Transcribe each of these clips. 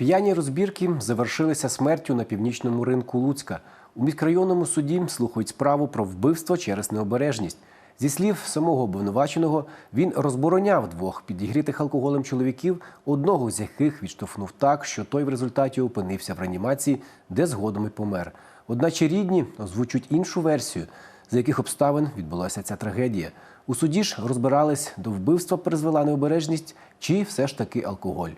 П'яні розбірки завершилися смертю на північному ринку Луцька. У міськрайонному суді слухають справу про вбивство через необережність. Зі слів самого обвинуваченого, він розбороняв двох підігрітих алкоголем чоловіків, одного з яких відштовхнув так, що той в результаті опинився в реанімації, де згодом і помер. Одначе рідні озвучують іншу версію, за яких обставин відбулася ця трагедія. У суді ж розбирались, до вбивства призвела необережність чи все ж таки алкоголь.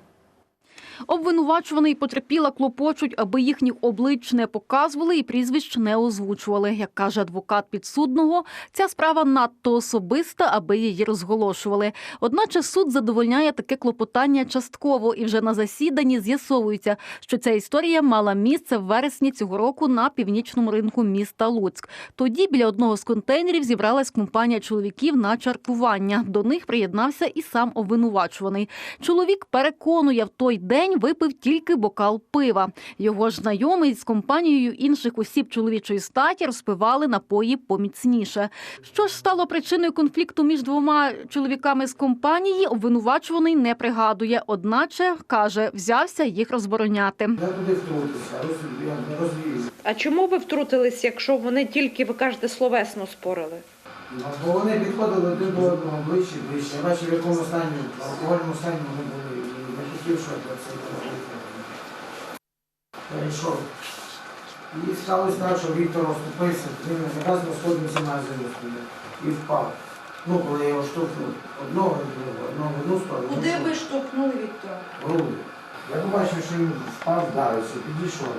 Обвинувачуваний і потерпіла клопочуть, аби їхніх облич не показували і прізвищ не озвучували. Як каже адвокат підсудного, ця справа надто особиста, аби її розголошували. Одначе суд задовольняє таке клопотання частково, і вже на засіданні з'ясовується, що ця історія мала місце в вересні цього року на північному ринку міста Луцьк. Тоді біля одного з контейнерів зібралась компанія чоловіків на чаркування. До них приєднався і сам обвинувачуваний. Чоловік переконує, в той день випив тільки бокал пива. Його ж знайомий з компанією інших осіб чоловічої статі розпивали напої поміцніше. Що ж стало причиною конфлікту між двома чоловіками з компанії, обвинувачуваний не пригадує. Одначе каже, взявся їх розбороняти. А чому ви втрутились, якщо вони тільки, ви кажете, словесно спорили? Ну, Бо вони підходили один до одного ближче, ближче. Я бачив, в якому стані, в алкогольному стані вони були. Щоб це було. Перейшов. І сталося так, що Віктор розступився, він якраз на сходинці магазину стояв і впав. Ну, коли я його штовхнув одного одного в одну сторону. Куди ви штовхнули Віктора? груди. Я побачив, що він впав, вдарився, підійшов.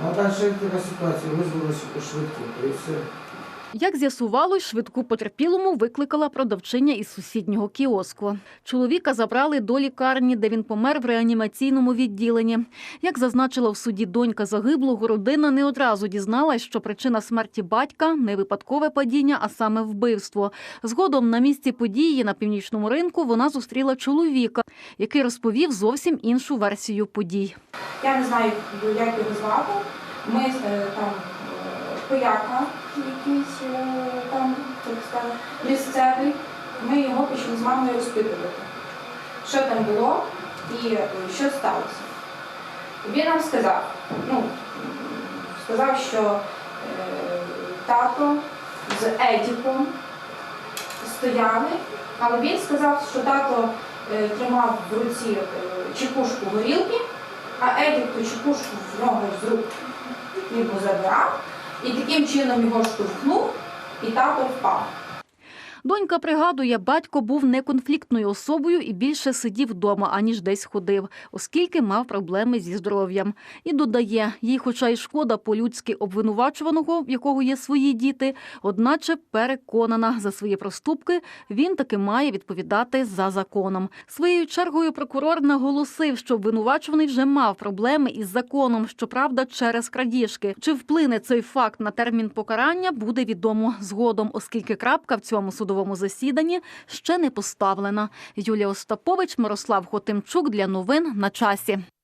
Ну а далі така ситуація, визвалися по швидку, і все. Як з'ясувалось, швидку потерпілому викликала продавчиня із сусіднього кіоску. Чоловіка забрали до лікарні, де він помер в реанімаційному відділенні. Як зазначила в суді донька загиблого, родина не одразу дізналась, що причина смерті батька не випадкове падіння, а саме вбивство. Згодом на місці події на північному ринку вона зустріла чоловіка, який розповів зовсім іншу версію подій. Я не знаю, як його звати. Ми е, там пияка якийсь е, там, так сказати, місцевий. Ми його почали з мамою розпитувати, що там було і е, що сталося. Він нам сказав, ну, сказав, що е, тато з Едіком стояли, але він сказав, що тато е, тримав в руці е, чекушку горілки, а Едік ту чекушку в нього з рук ніби забирав, і таким чином його штовхнув, і тато впав. Донька пригадує, батько був неконфліктною особою і більше сидів вдома, аніж десь ходив, оскільки мав проблеми зі здоров'ям. І додає, їй, хоча й шкода по-людськи обвинувачуваного, в якого є свої діти, одначе переконана за свої проступки, він таки має відповідати за законом. Своєю чергою прокурор наголосив, що обвинувачуваний вже мав проблеми із законом, щоправда, через крадіжки. Чи вплине цей факт на термін покарання, буде відомо згодом, оскільки крапка в цьому судовому засіданні ще не поставлена. Юлія Остапович, Мирослав Хотимчук для новин на часі.